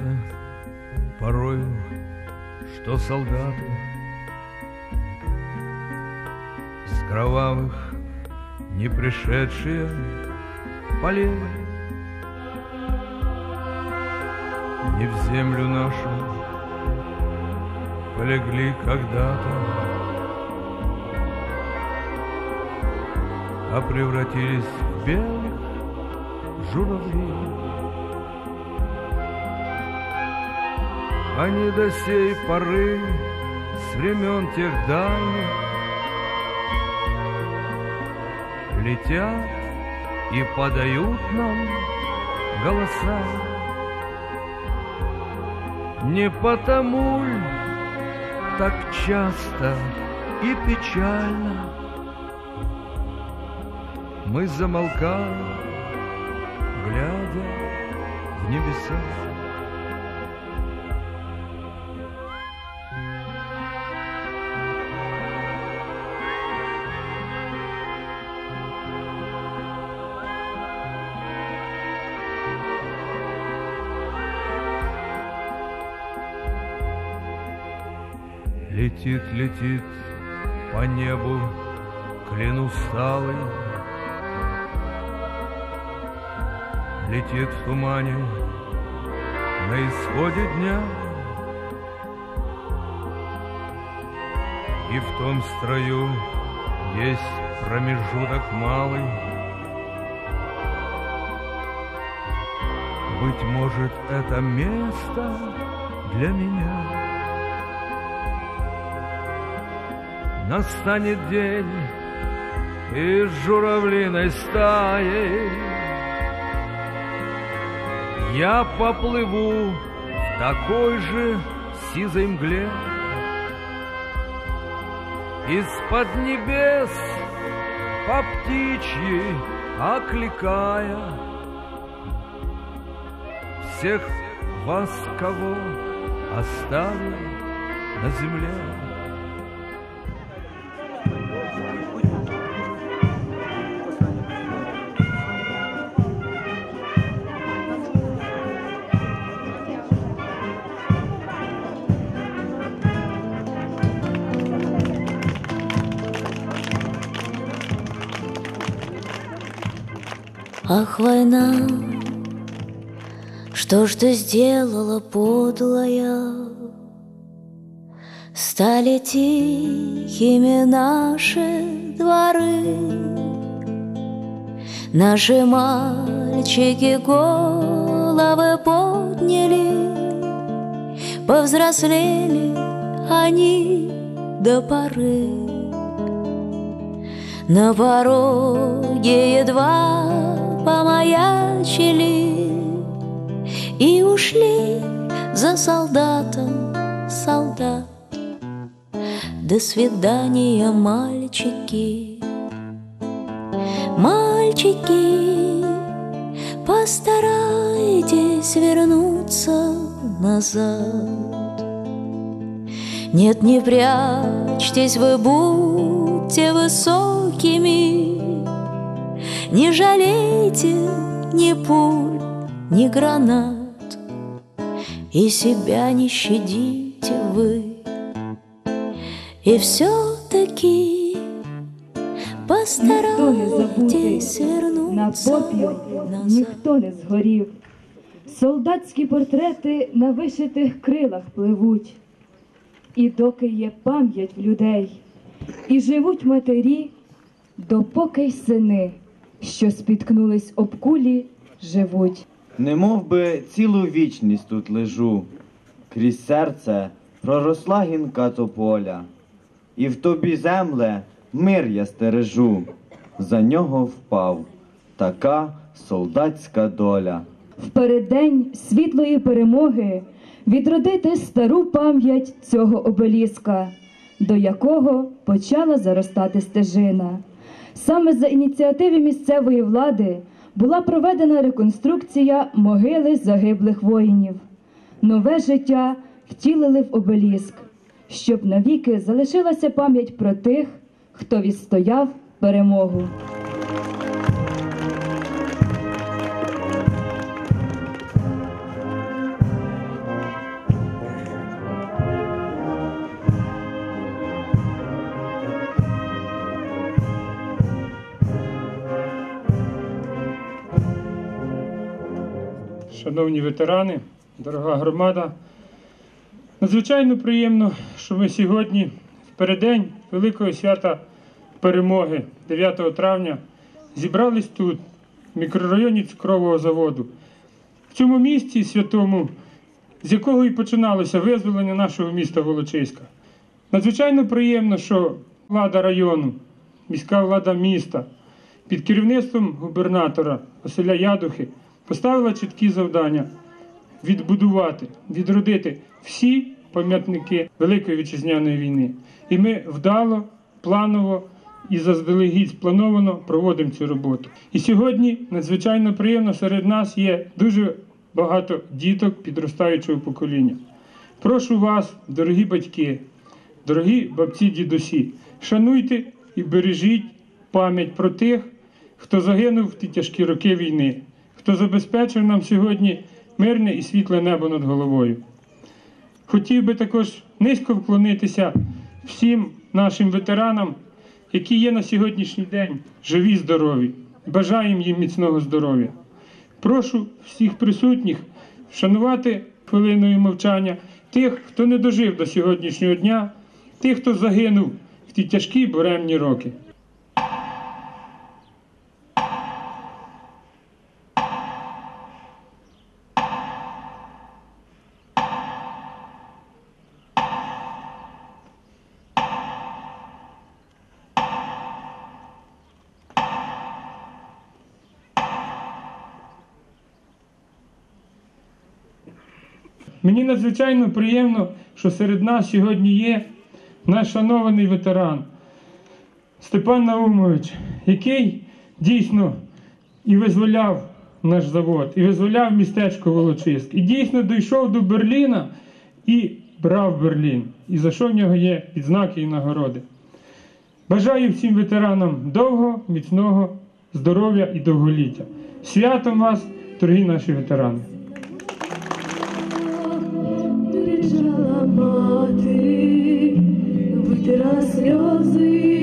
Кажется порою, что солдаты С кровавых не пришедшие полей Не в землю нашу полегли когда-то А превратились в белых журавлей Они до сей поры с времен тех дальних Летят и подают нам голоса. Не потому ль так часто и печально Мы замолкаем, глядя в небеса. Летит, летит по небу клин усталый, Летит в тумане на исходе дня. И в том строю есть промежуток малый. Быть может, это место для меня. Настанет день, и с журавлиной стаей Я поплыву в такой же сизой мгле Из-под небес по птичьи окликая Всех вас, кого оставил на земле. Ах, война, что ж ты сделала, подлая? Стали тихими наши дворы, Наши мальчики головы подняли, Повзрослели они до поры. На пороге едва помаячили И ушли за солдатом солдат. До свидания, мальчики, мальчики, постарайтесь вернуться назад. Нет, не прячьтесь, вы будьте высокими, не жалейте ни пуль, ни гранат, И себя не щадите вы. И все-таки постарайтесь на попіл ніхто не згорів. Солдатські портрети на вишитих крилах пливуть. І доки є пам'ять в людей, і живуть матері, допоки й сини що спіткнулись об кулі, живуть. Немов би цілу вічність тут лежу, крізь серце проросла гінка тополя, і в тобі, земле, мир я стережу, за нього впав така солдатська доля. В переддень світлої перемоги відродити стару пам'ять цього обеліска, до якого почала заростати стежина. Саме за ініціативи місцевої влади була проведена реконструкція могили загиблих воїнів. Нове життя втілили в обеліск, щоб навіки залишилася пам'ять про тих, хто відстояв перемогу. Шановні ветерани, дорога громада. Надзвичайно приємно, що ми сьогодні, в переддень Великого свята перемоги 9 травня, зібрались тут, в мікрорайоні цукрового заводу, в цьому місті святому, з якого і починалося визволення нашого міста Волочиська. Надзвичайно приємно, що влада району, міська влада міста під керівництвом губернатора Василя Ядухи поставила чіткі завдання відбудувати, відродити всі пам'ятники Великої вітчизняної війни. І ми вдало, планово і заздалегідь сплановано проводимо цю роботу. І сьогодні надзвичайно приємно серед нас є дуже багато діток підростаючого покоління. Прошу вас, дорогі батьки, дорогі бабці, дідусі, шануйте і бережіть пам'ять про тих, хто загинув в ті тяжкі роки війни, хто забезпечив нам сьогодні мирне і світле небо над головою. Хотів би також низько вклонитися всім нашим ветеранам, які є на сьогоднішній день живі, здорові. Бажаємо їм міцного здоров'я. Прошу всіх присутніх вшанувати хвилиною мовчання тих, хто не дожив до сьогоднішнього дня, тих, хто загинув в ті тяжкі буремні роки. Мені надзвичайно приємно, що серед нас сьогодні є наш шанований ветеран Степан Наумович, який дійсно і визволяв наш завод, і визволяв містечко Волочиськ, і дійсно дійшов до Берліна і брав Берлін. І за що в нього є відзнаки і нагороди. Бажаю всім ветеранам довго, міцного здоров'я і довголіття. Святом вас, дорогі наші ветерани! Мати, витира сльози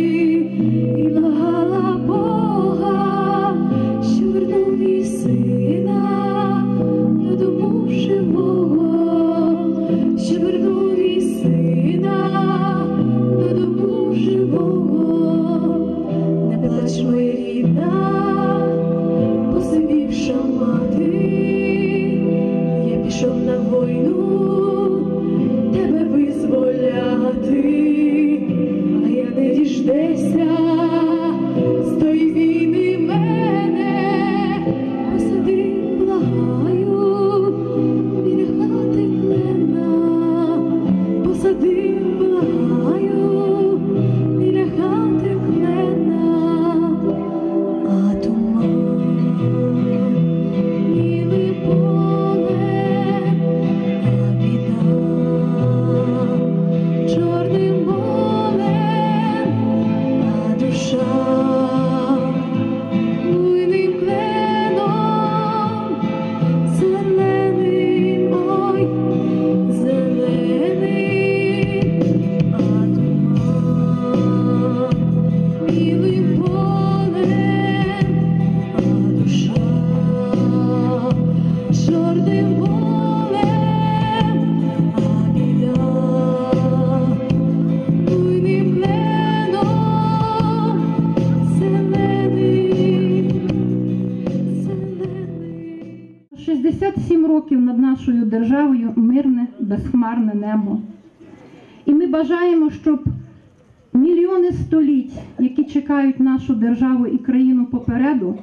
чекають нашу державу і країну попереду,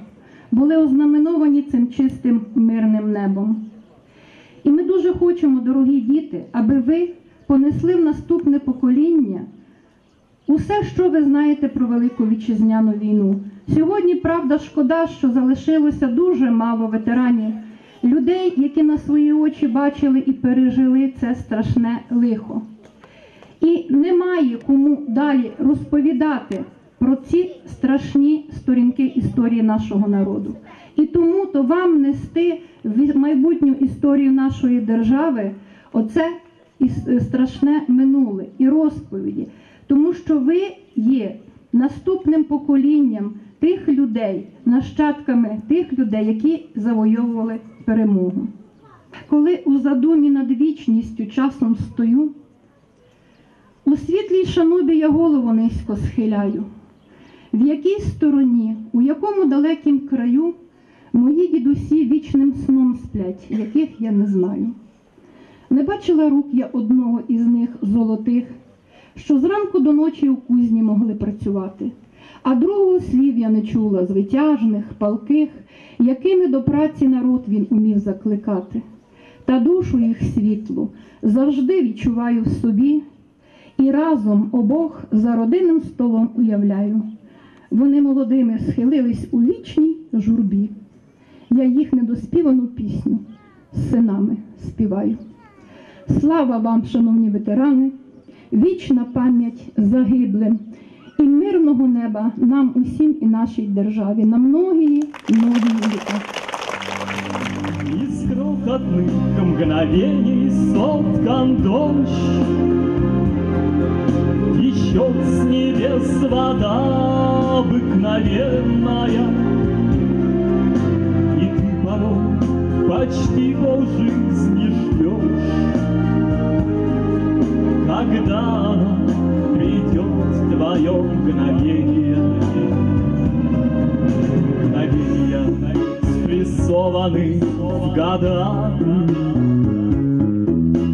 були ознаменовані цим чистим мирним небом. І ми дуже хочемо, дорогі діти, аби ви понесли в наступне покоління усе, що ви знаєте про Велику Вітчизняну війну. Сьогодні, правда, шкода, що залишилося дуже мало ветеранів, людей, які на свої очі бачили і пережили це страшне лихо. І немає кому далі розповідати про ці страшні сторінки історії нашого народу. І тому то вам нести в майбутню історію нашої держави оце страшне минуле і розповіді, тому що ви є наступним поколінням тих людей, нащадками тих людей, які завойовували перемогу. коли у задумі над вічністю часом стою, у світлій шанобі я голову низько схиляю, в якій стороні, у якому далекім краю мої дідусі вічним сном сплять, яких я не знаю. Не бачила рук я одного із них золотих, що зранку до ночі у кузні могли працювати, а другого слів я не чула звитяжних, палких, якими до праці народ він умів закликати. Та душу їх світлу завжди відчуваю в собі, і разом обох за родинним столом уявляю. Вони молодими схилились у вічній журбі. Я їх недоспівану пісню з синами співаю. Слава вам, шановні ветерани, вічна пам'ять загиблим і мирного неба нам усім і нашій державі на многії многії літа. Из крохотных мгновений соткан дождь, Течет с небес вода обыкновенная, И ты порой почти полжизни ждешь, Когда она придет твое мгновение мгновения спрессованы в года.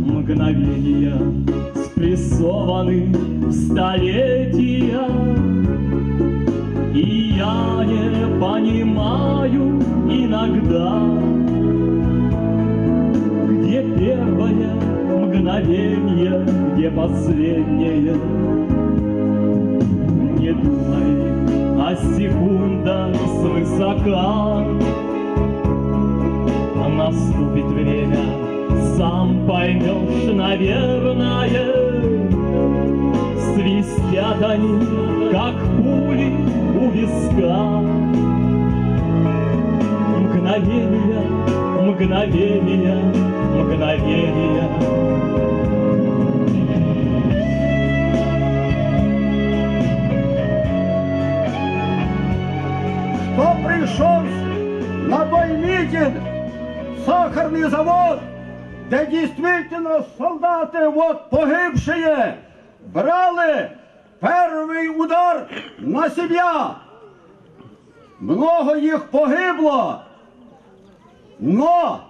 Мгновения спрессованы в столетия. Я не понимаю иногда, где первое мгновение, где последнее. Не думай о секундах свысока. Наступит время, сам поймешь, наверное. Свистят они, как пули у виска. Мгновения, мгновения, мгновения. Кто пришел на той митинг, сахарный завод, где действительно солдаты вот погибшие брали первый удар на себя. Много їх погибло, но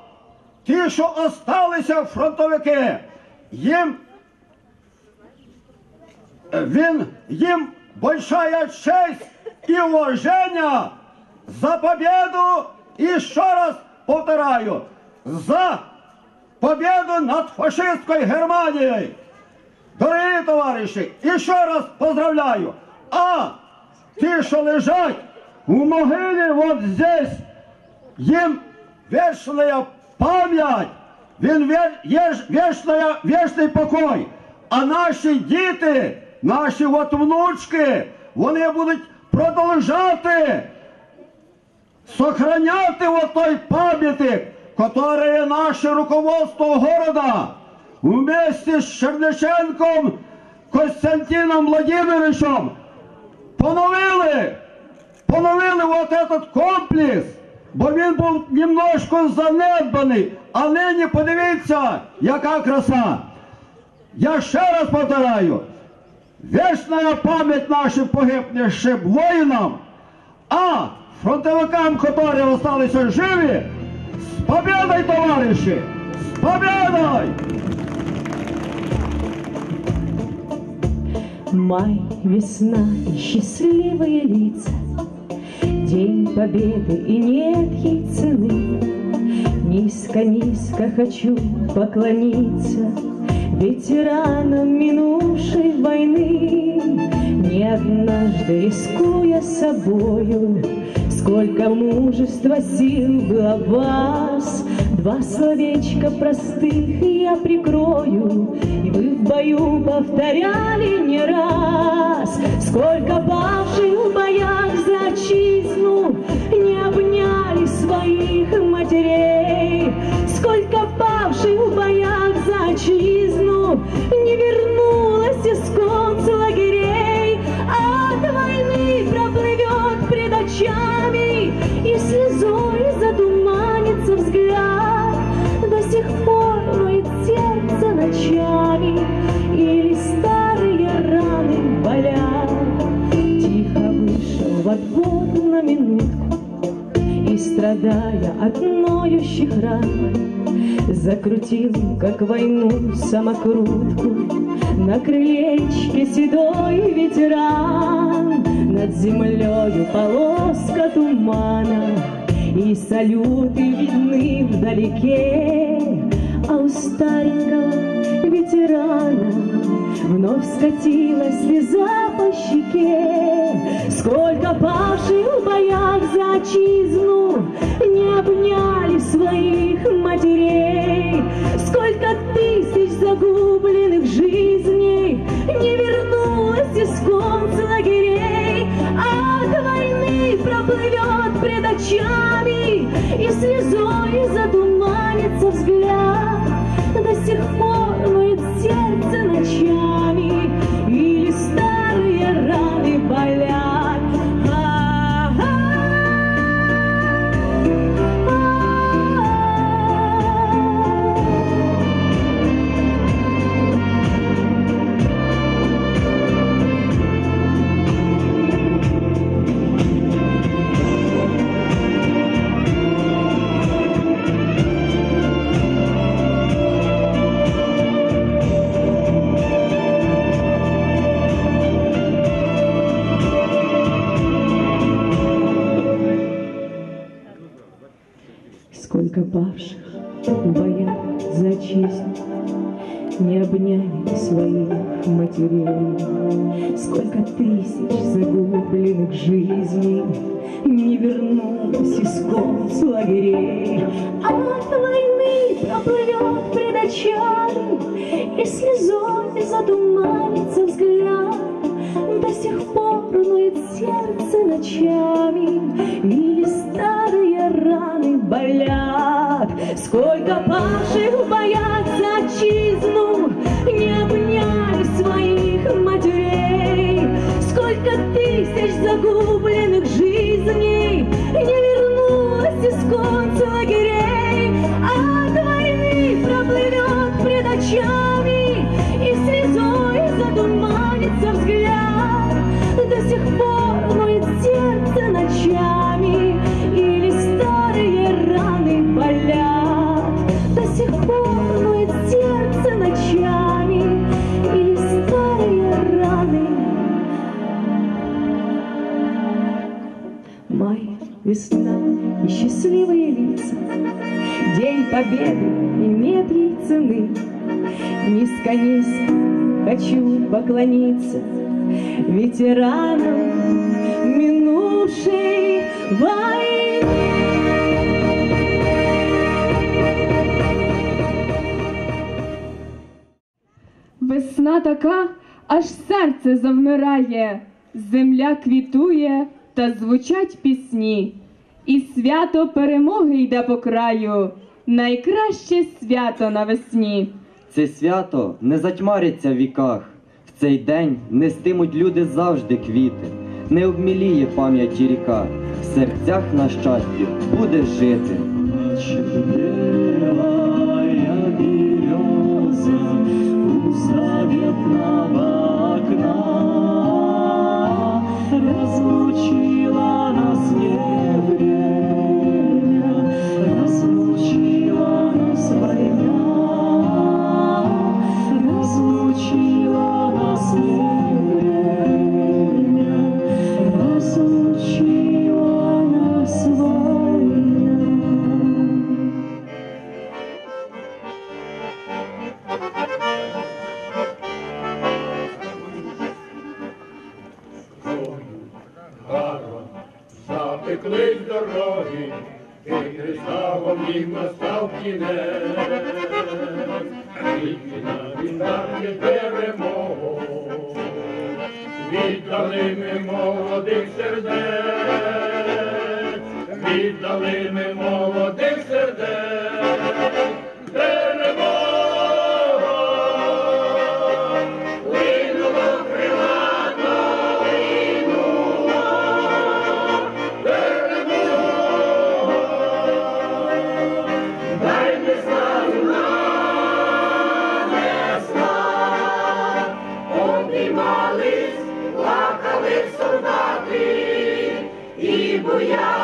ті, що осталися фронтовики, їм він, їм большая честь и уважение за победу и еще раз повторяю, за победу над фашистской Германией. Дорогі товариші, і ще раз поздравляю. А ті, що лежать у могилі вот здесь, їм вечная пам'ять, він є вечний покой. А наші діти, наші от внучки, вони будуть продовжати сохраняти вот той памятник, который наше руководство города вместе с Черниченком Костянтином Владимировичем поновили, поновили вот этот комплекс, бо він був немножко занедбаний, а нині подивіться, яка краса. Я ще раз повторяю, вечная память нашим погибнішим воїнам, а фронтовикам, які залишилися живі, з победой, товариші! З победой! Май, весна и счастливые лица, День победы и нет ей цены. Низко-низко хочу поклониться Ветеранам минувшей войны. Не однажды рискуя собою, Сколько мужества, сил было в вас, Два словечка простых я прикрою, И вы в бою повторяли не раз, Сколько павших в боях за отчизну Не обняли своих матерей, страдая от ноющих ран, Закрутил, как войну, самокрутку На крылечке седой ветеран. Над землею полоска тумана И салюты видны вдалеке. А у старенького ветерана Вновь скатилась слеза по щеке. Сколько павших в боях за отчизну. Не обняли своих матерей. Сколько тысяч загубленных жизней. Не вернулось из концлагерей От войны проплывет пред очами. И слезой затуманится взгляд. До сих пор сердце ночами Не вернулось из концлагерей От войны проплывет пред очами И слезой затуманится взгляд. До сих пор ноет сердце ночами Или старые раны болят. Сколько павших за отчизну Не обняли своих матерей. Сколько тысяч загубленных победы и метрей цены. Низко-низко хочу поклониться Ветеранам минувшей Весна така, аж серце завмирає, земля квітує та звучать пісні. І свято перемоги йде по краю, найкраще свято навесні. Це свято не затьмариться в віках. В цей день нестимуть люди завжди квіти. Не обміліє пам'яті ріка. В серцях на щастя буде жити. Miłosna opinę Hallelujah.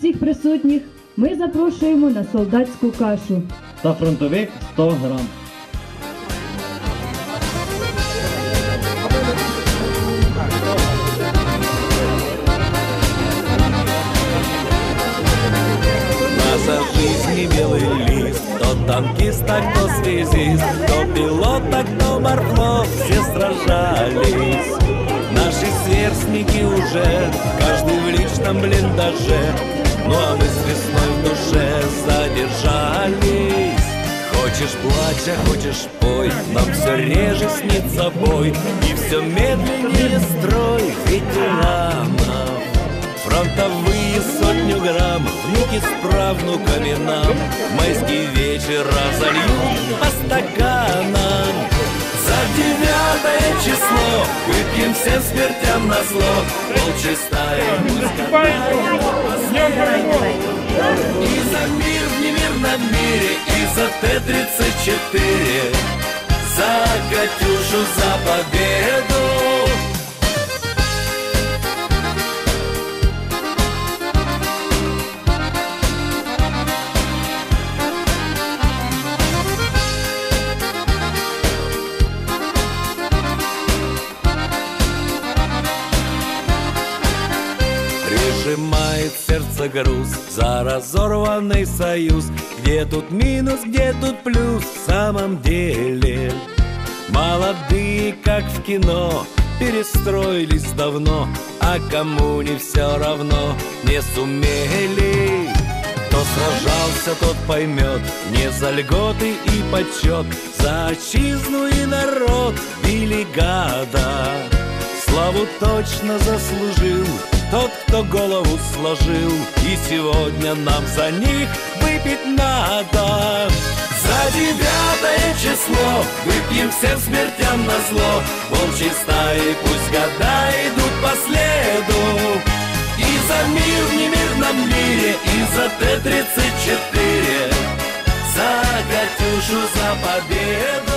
усіх присутніх ми запрошуємо на солдатську кашу. та фронтовик 100 грам. Наша жизнь не белый лист Кто танкист, а кто связист Кто пилот, а кто морпох Все сражались Наши сверстники уже Каждый в личном блиндаже ну а мы с весной в душе задержались. Хочешь плачь, а хочешь пой Нам все реже снится бой. И все медленнее строй ветеранов. Фронтовые сотню грамм Внуки с правнуками нам. Майский вечер разольют по стаканам. За девятое число Выпьем всем смертям на зло. Волчьей стаи И за мир в немирном мире И за Т-34 За Катюшу, за победу Прижимает сердце груз за разорванный союз. Где тут минус, где тут плюс в самом деле? Молодые, как в кино, перестроились давно А кому не все равно, не сумели. Кто сражался, тот поймет Не за льготы и почет За отчизну и народ били гада. Славу точно заслужил тот, кто голову сложил И сегодня нам за них выпить надо. За девятое число Выпьем всем смертям на зло. Волчьей стаи пусть года идут по следу. И за мир в немирном мире И за Т-34 За Катюшу, за победу